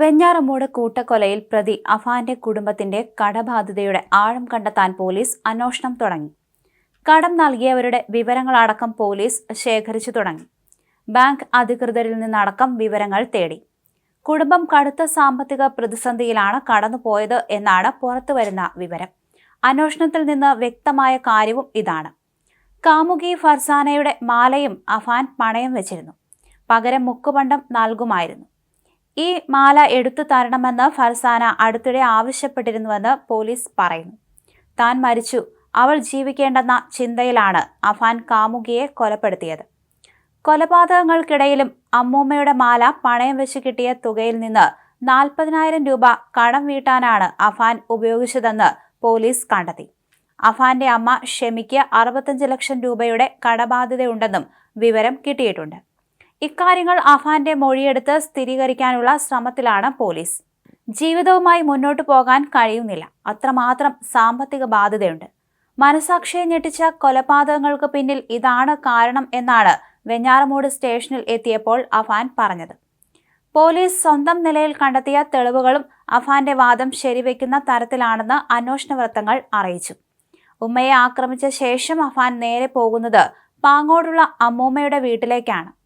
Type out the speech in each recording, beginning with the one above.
വെഞ്ഞാറമ്മൂട് കൂട്ടക്കൊലയിൽ പ്രതി അഫാന്റെ കുടുംബത്തിന്റെ കടബാധ്യതയുടെ ആഴം കണ്ടെത്താൻ പോലീസ് അന്വേഷണം തുടങ്ങി. കടം നൽകിയവരുടെ വിവരങ്ങളടക്കം പോലീസ് ശേഖരിച്ചു തുടങ്ങി. ബാങ്ക് അധികൃതരിൽ നിന്നടക്കം വിവരങ്ങൾ തേടി. കുടുംബം കടുത്ത സാമ്പത്തിക പ്രതിസന്ധിയിലാണ് കടന്നുപോയത് എന്നാണ് പുറത്തുവരുന്ന വിവരം. അന്വേഷണത്തിൽ നിന്ന് വ്യക്തമായ കാര്യവും ഇതാണ്. കാമുകി ഫർസാനയുടെ മാലയും അഫാൻ പണയം വെച്ചിരുന്നു. പകരം മുക്കുപണ്ടം നൽകുമായിരുന്നു. ഈ മാല എടുത്തു തരണമെന്ന് ഫർസാന അടുത്തിടെ ആവശ്യപ്പെട്ടിരുന്നുവെന്ന് പോലീസ് പറയുന്നു. താൻ മരിച്ചു. അവൾ ജീവിക്കേണ്ടെന്ന ചിന്തയിലാണ് അഫാൻ കാമുകിയെ കൊലപ്പെടുത്തിയത്. കൊലപാതകങ്ങൾക്കിടയിലും അമ്മൂമ്മയുടെ മാല പണയം വെച്ച് കിട്ടിയ തുകയിൽ നിന്ന് നാൽപ്പതിനായിരം രൂപ കടം വീട്ടാനാണ് അഫാൻ ഉപയോഗിച്ചതെന്ന് പോലീസ് കണ്ടെത്തി. അഫാന്റെ അമ്മ ഷെമിക്ക് അറുപത്തഞ്ച് ലക്ഷം രൂപയുടെ കടബാധ്യതയുണ്ടെന്നും വിവരം കിട്ടിയിട്ടുണ്ട്. ഇക്കാര്യങ്ങൾ അഫാന്റെ മൊഴിയെടുത്ത് സ്ഥിരീകരിക്കാനുള്ള ശ്രമത്തിലാണ് പോലീസ്. ജീവിതവുമായി മുന്നോട്ട് പോകാൻ കഴിയുന്നില്ല. അത്രമാത്രം സാമ്പത്തിക ബാധ്യതയുണ്ട്. മനസാക്ഷിയെ ഞെട്ടിച്ച കൊലപാതകങ്ങൾക്ക് പിന്നിൽ ഇതാണ് കാരണം എന്നാണ് വെഞ്ഞാറമൂട് സ്റ്റേഷനിൽ എത്തിയപ്പോൾ അഫാൻ പറഞ്ഞത്. പോലീസ് സ്വന്തം നിലയിൽ കണ്ടെത്തിയ തെളിവുകളും അഫാന്റെ വാദം ശരിവെക്കുന്ന തരത്തിലാണെന്ന് അന്വേഷണ വൃത്തങ്ങൾ അറിയിച്ചു. ഉമ്മയെ ആക്രമിച്ച ശേഷം അഫാൻ നേരെ പോകുന്നത് പാങ്ങോടുള്ള അമ്മൂമ്മയുടെ വീട്ടിലേക്കാണ്.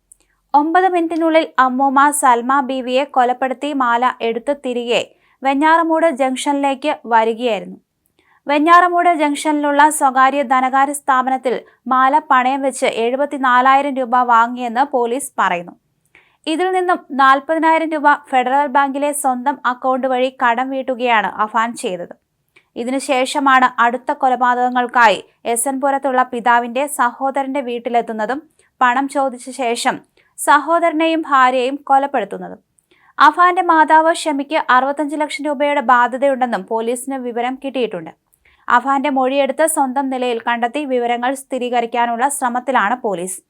ഒമ്പത് മിനിറ്റിനുള്ളിൽ അമ്മൂമ്മ സൽമ ബീവിയെ കൊലപ്പെടുത്തി മാല എടുത്ത് തിരികെ വെഞ്ഞാറമൂട് ജംഗ്ഷനിലേക്ക് വരികയായിരുന്നു. വെഞ്ഞാറമൂട് ജംഗ്ഷനിലുള്ള സ്വകാര്യ ധനകാര്യ സ്ഥാപനത്തിൽ മാല പണയം വെച്ച് എഴുപത്തിനാലായിരം രൂപ വാങ്ങിയെന്ന് പോലീസ് പറയുന്നു. ഇതിൽ നിന്നും നാൽപ്പതിനായിരം രൂപ ഫെഡറൽ ബാങ്കിലെ സ്വന്തം അക്കൗണ്ട് വഴി കടം വീട്ടുകയാണ് അഫാൻ ചെയ്തത്. ഇതിനുശേഷമാണ് അടുത്ത കൊലപാതകങ്ങൾക്കായി എസ് എൻ പുരത്തുള്ള പിതാവിന്റെ സഹോദരന്റെ വീട്ടിലെത്തുന്നതും പണം ചോദിച്ച ശേഷം സഹോദരനെയും ഭാര്യയെയും കൊലപ്പെടുത്തുന്നതും. അഫാന്റെ മാതാവ് ഷമിക്ക് അറുപത്തഞ്ച് ലക്ഷം രൂപയുടെ ബാധ്യതയുണ്ടെന്നും പോലീസിന് വിവരം കിട്ടിയിട്ടുണ്ട്. അഫാന്റെ മൊഴിയെടുത്ത് സ്വന്തം നിലയിൽ കണ്ടെത്തി വിവരങ്ങൾ സ്ഥിരീകരിക്കാനുള്ള ശ്രമത്തിലാണ് പോലീസ്.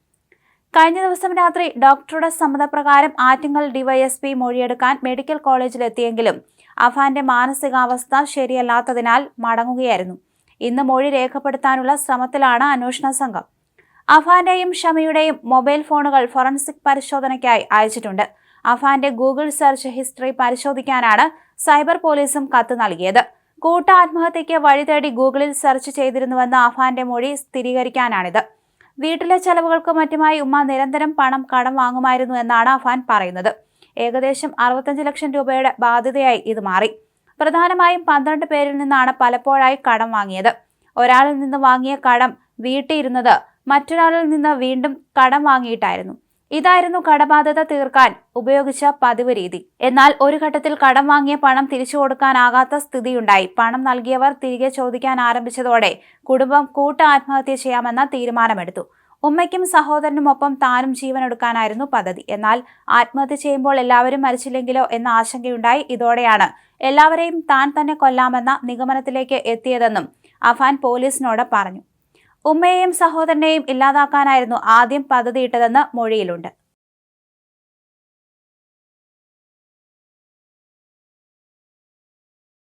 കഴിഞ്ഞ ദിവസം രാത്രി ഡോക്ടറുടെ സമ്മതപ്രകാരം ആറ്റിങ്ങൽ ഡിവൈഎസ്പി മൊഴിയെടുക്കാൻ മെഡിക്കൽ കോളേജിലെത്തിയെങ്കിലും അഫാന്റെ മാനസികാവസ്ഥ ശരിയല്ലാത്തതിനാൽ മടങ്ങുകയായിരുന്നു. ഇന്ന് മൊഴി രേഖപ്പെടുത്താനുള്ള ശ്രമത്തിലാണ് അന്വേഷണ സംഘം. അഫാന്റെയും ഷമിയുടെയും മൊബൈൽ ഫോണുകൾ ഫോറൻസിക് പരിശോധനയ്ക്കായി അയച്ചിട്ടുണ്ട്. അഫാന്റെ ഗൂഗിൾ സെർച്ച് ഹിസ്റ്ററി പരിശോധിക്കാനാണ് സൈബർ പോലീസും കത്ത് നൽകിയത്. കൂട്ട ആത്മഹത്യയ്ക്ക് വഴിതേടി ഗൂഗിളിൽ സെർച്ച് ചെയ്തിരുന്നുവെന്ന് അഫാന്റെ മൊഴി സ്ഥിരീകരിക്കാനാണിത്. വീട്ടിലെ ചെലവുകൾക്ക് മറ്റുമായി ഉമ്മ നിരന്തരം പണം കടം വാങ്ങുമായിരുന്നു എന്നാണ് അഫാൻ പറയുന്നത്. ഏകദേശം അറുപത്തഞ്ച് ലക്ഷം രൂപയുടെ ബാധ്യതയായി ഇത് മാറി. പ്രധാനമായും പന്ത്രണ്ട് പേരിൽ നിന്നാണ് പലപ്പോഴായി കടം വാങ്ങിയത്. ഒരാളിൽ നിന്ന് വാങ്ങിയ കടം വീട്ടിയിരുന്നത് മറ്റൊരാളിൽ നിന്ന് വീണ്ടും കടം വാങ്ങിയിട്ടായിരുന്നു. ഇതായിരുന്നു കടബാധ്യത തീർക്കാൻ ഉപയോഗിച്ച പതിവ് രീതി. എന്നാൽ ഒരു ഘട്ടത്തിൽ കടം വാങ്ങിയ പണം തിരിച്ചു കൊടുക്കാനാകാത്ത സ്ഥിതിയുണ്ടായി. പണം നൽകിയവർ തിരികെ ചോദിക്കാൻ ആരംഭിച്ചതോടെ കുടുംബം കൂട്ട ആത്മഹത്യ ചെയ്യാമെന്ന തീരുമാനമെടുത്തു. ഉമ്മയ്ക്കും സഹോദരനുമൊപ്പം താനും ജീവനെടുക്കാനായിരുന്നു പദ്ധതി. എന്നാൽ ആത്മഹത്യ ചെയ്യുമ്പോൾ എല്ലാവരും മരിച്ചില്ലെങ്കിലോ എന്ന ആശങ്കയുണ്ടായി. ഇതോടെയാണ് എല്ലാവരെയും താൻ തന്നെ കൊല്ലാമെന്ന നിഗമനത്തിലേക്ക് എത്തിയതെന്നും അഫാൻ പോലീസിനോട് പറഞ്ഞു. ഉമ്മയെയും സഹോദരനെയും ഇല്ലാതാക്കാനായിരുന്നു ആദ്യം പദ്ധതിയിട്ടതെന്ന് മൊഴിയിലുണ്ട്